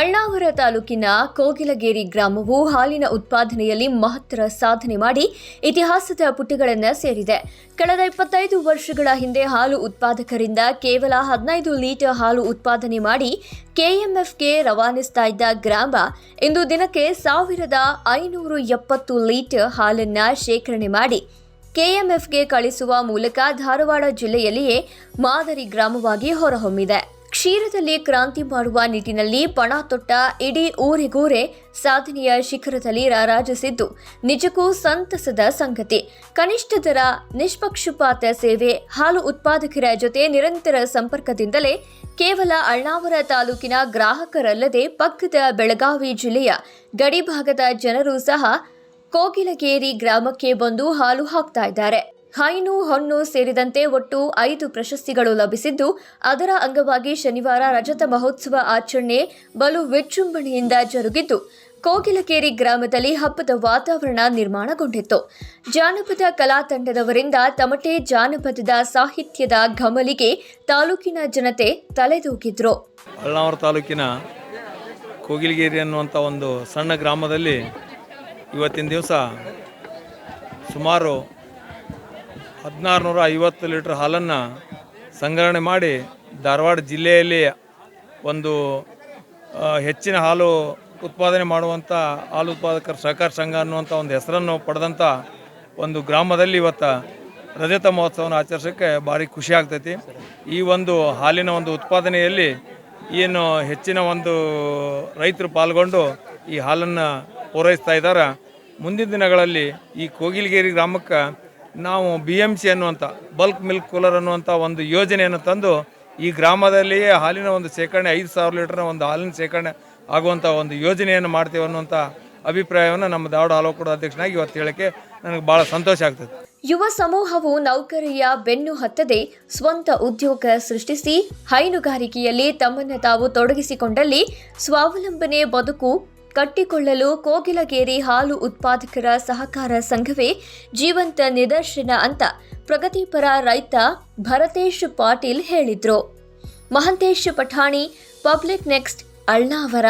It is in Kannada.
ಅಳ್ನಾವರ ತಾಲೂಕಿನ ಕೋಗಿಲಗೇರಿ ಗ್ರಾಮವು ಹಾಲಿನ ಉತ್ಪಾದನೆಯಲ್ಲಿ ಮಹತ್ತರ ಸಾಧನೆ ಮಾಡಿ ಇತಿಹಾಸದ ಪುಟಗಳನ್ನು ಸೇರಿದೆ. ಕಳೆದ ಇಪ್ಪತ್ತೈದು ವರ್ಷಗಳ ಹಿಂದೆ ಹಾಲು ಉತ್ಪಾದಕರಿಂದ ಕೇವಲ ಹದಿನೈದು ಲೀಟರ್ ಹಾಲು ಉತ್ಪಾದನೆ ಮಾಡಿ ಕೆಎಂಎಫ್ಗೆ ರವಾನಿಸ್ತಾ ಇದ್ದ ಗ್ರಾಮ, ಇಂದು ದಿನಕ್ಕೆ ಸಾವಿರದ ಐನೂರು ಎಪ್ಪತ್ತು ಲೀಟರ್ ಹಾಲನ್ನ ಶೇಖರಣೆ ಮಾಡಿ ಕೆಎಂಎಫ್ಗೆ ಕಳಿಸುವ ಮೂಲಕ ಧಾರವಾಡ ಜಿಲ್ಲೆಯಲ್ಲಿಯೇ ಮಾದರಿ ಗ್ರಾಮವಾಗಿ ಹೊರಹೊಮ್ಮಿದೆ. ಕ್ಷೀರದಲ್ಲಿ ಕ್ರಾಂತಿ ಮಾಡುವ ನಿಟ್ಟಿನಲ್ಲಿ ಪಣ ತೊಟ್ಟ ಇಡೀ ಊರಿಗೂರೇ ಸಾಧನೆಯ ಶಿಖರದಲ್ಲಿ ರಾರಾಜಿಸಿದ್ದು ನಿಜಕ್ಕೂ ಸಂತಸದ ಸಂಗತಿ. ಕನಿಷ್ಠ ದರ, ನಿಷ್ಪಕ್ಷಪಾತ ಸೇವೆ, ಹಾಲು ಉತ್ಪಾದಕರ ಜೊತೆ ನಿರಂತರ ಸಂಪರ್ಕದಿಂದಲೇ ಕೇವಲ ಅಳ್ನಾವರ ತಾಲೂಕಿನ ಗ್ರಾಹಕರಲ್ಲದೆ ಪಕ್ಕದ ಬೆಳಗಾವಿ ಜಿಲ್ಲೆಯ ಗಡಿಭಾಗದ ಜನರು ಸಹ ಕೋಗಿಲಗೇರಿ ಗ್ರಾಮಕ್ಕೆ ಬಂದು ಹಾಲು ಹಾಕ್ತಾ ಇದ್ದಾರೆ. ಹೈನು ಹೊನ್ನು ಸೇರಿದಂತೆ ಒಟ್ಟು ಐದು ಪ್ರಶಸ್ತಿಗಳು ಲಭಿಸಿದ್ದು, ಅದರ ಅಂಗವಾಗಿ ಶನಿವಾರ ರಜತ ಮಹೋತ್ಸವ ಆಚರಣೆ ಬಲು ವಿಜೃಂಭಣೆಯಿಂದ ಜರುಗಿದ್ದು, ಕೋಗಿಲಕೇರಿ ಗ್ರಾಮದಲ್ಲಿ ಹಬ್ಬದ ವಾತಾವರಣ ನಿರ್ಮಾಣಗೊಂಡಿತ್ತು. ಜಾನಪದ ಕಲಾ ತಂಡದವರಿಂದ ತಮಟೆ ಜಾನಪದದ ಸಾಹಿತ್ಯದ ಘಮಲಿಗೆ ತಾಲೂಕಿನ ಜನತೆ ತಲೆದೂಗಿದ್ರು. ತಾಲೂಕಿನ ಕೋಗಿಲಗೇರಿ ಅನ್ನುವಂಥ ಒಂದು ಸಣ್ಣ ಗ್ರಾಮದಲ್ಲಿ ಇವತ್ತಿನ ದಿವಸ ಸುಮಾರು ಹದಿನಾರು ನೂರ ಐವತ್ತು ಲೀಟ್ರ್ ಹಾಲನ್ನು ಸಂಗ್ರಹಣೆ ಮಾಡಿ ಧಾರವಾಡ ಜಿಲ್ಲೆಯಲ್ಲಿ ಒಂದು ಹೆಚ್ಚಿನ ಹಾಲು ಉತ್ಪಾದನೆ ಮಾಡುವಂಥ ಹಾಲು ಉತ್ಪಾದಕರ ಸಹಕಾರ ಸಂಘ ಅನ್ನುವಂಥ ಒಂದು ಹೆಸರನ್ನು ಪಡೆದಂಥ ಒಂದು ಗ್ರಾಮದಲ್ಲಿ ಇವತ್ತು ರಜತ ಮಹೋತ್ಸವವನ್ನು ಆಚರಿಸೋಕ್ಕೆ ಭಾರಿ ಖುಷಿ ಆಗ್ತೈತಿ. ಈ ಒಂದು ಹಾಲಿನ ಒಂದು ಉತ್ಪಾದನೆಯಲ್ಲಿ ಏನು ಹೆಚ್ಚಿನ ಒಂದು ರೈತರು ಪಾಲ್ಗೊಂಡು ಈ ಹಾಲನ್ನು ಪೂರೈಸ್ತಾ ಇದ್ದಾರೆ ಮುಂದಿನ ದಿನಗಳಲ್ಲಿ ಈ ಕೋಗಿಲಗೇರಿ ಗ್ರಾಮಕ್ಕೆ ನಾವು ಬಿ ಎಂ ಸಿ ಅನ್ನುವಂಥ ಬಲ್ಕ್ ಮಿಲ್ಕ್ ಕೂಲರ್ ಅನ್ನುವಂಥ ಒಂದು ಯೋಜನೆಯನ್ನು ತಂದು ಈ ಗ್ರಾಮದಲ್ಲಿಯೇ ಹಾಲಿನ ಒಂದು ಶೇಖರಣೆ, ಐದು ಸಾವಿರ ಲೀಟರ್ನ ಒಂದು ಹಾಲಿನ ಶೇಖರಣೆ ಆಗುವಂಥ ಒಂದು ಯೋಜನೆಯನ್ನು ಮಾಡ್ತೀವಿ ಅನ್ನುವಂಥ ಅಭಿಪ್ರಾಯವನ್ನು ನಮ್ಮ ದಾವಡ ಹಾಲು ಅಧ್ಯಕ್ಷನಾಗಿ ಇವತ್ತು ಹೇಳಕ್ಕೆ ನನಗೆ ಭಾಳ ಸಂತೋಷ ಆಗ್ತದೆ. ಯುವ ಸಮೂಹವು ನೌಕರಿಯ ಬೆನ್ನು ಹತ್ತದೆ ಸ್ವಂತ ಉದ್ಯೋಗ ಸೃಷ್ಟಿಸಿ ಹೈನುಗಾರಿಕೆಯಲ್ಲಿ ತಮ್ಮನ್ನು ತಾವು ತೊಡಗಿಸಿಕೊಂಡಲ್ಲಿ ಸ್ವಾವಲಂಬನೆ ಬದುಕು ಕಟ್ಟಿಕೊಳ್ಳಲು ಕೋಗಿಲಗೇರಿ ಹಾಲು ಉತ್ಪಾದಕರ ಸಹಕಾರ ಸಂಘವೇ ಜೀವಂತ ನಿದರ್ಶನ ಅಂತ ಪ್ರಗತಿಪರ ರೈತ ಭರತೇಶ್ ಪಾಟೀಲ್ ಹೇಳಿದರು. Mahantesh Pathani, public next, Alnavar.